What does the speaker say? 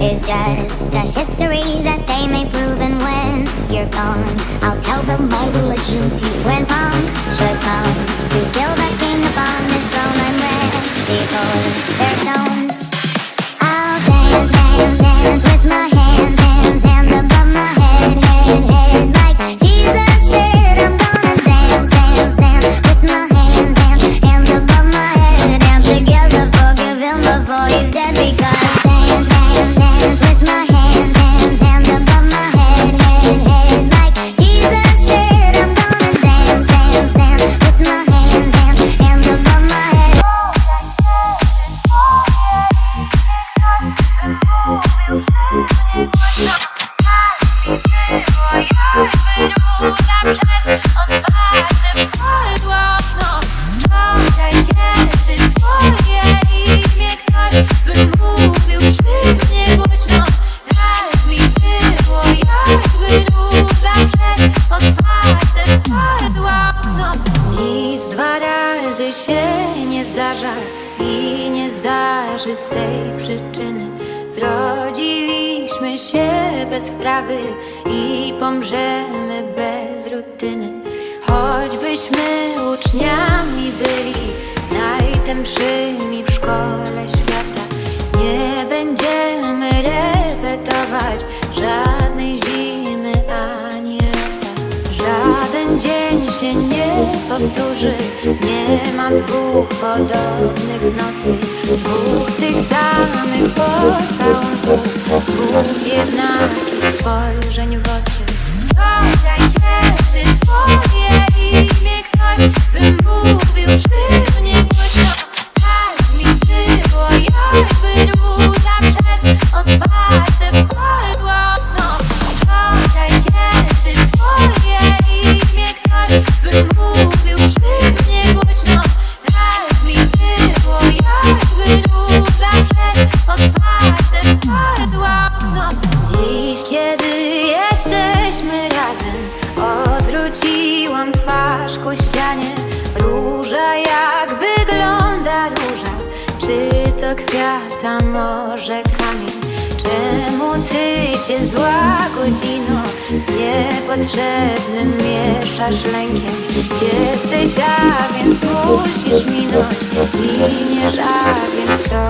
is just a history that they may prove. And when you're gone, I'll tell them my religion's you. When punctures come to kill the king upon his throne, I'm ready for their stones. I'll dance, dance, dance with my zdarza i nie zdarzy z tej przyczyny. Zrodziliśmy się bez wprawy i pomrzemy bez rutyny. Choćbyśmy uczniami byli najtępszymi w szkole świata Nie będziemy repetować żadnej się nie powtórzy. Nie ma dwóch podobnych nocy. Dwóch tych samych pocałunków. Dwóch jednakich spojrzeń w oczy. Wczoraj, kiedy twoje imię. Ktoś wymówił Czy to kwiat, a może kamień? Czemu ty się zła godzino Z niepotrzebnym mieszasz lękiem Jesteś, a więc musisz minąć Miniesz, a więc to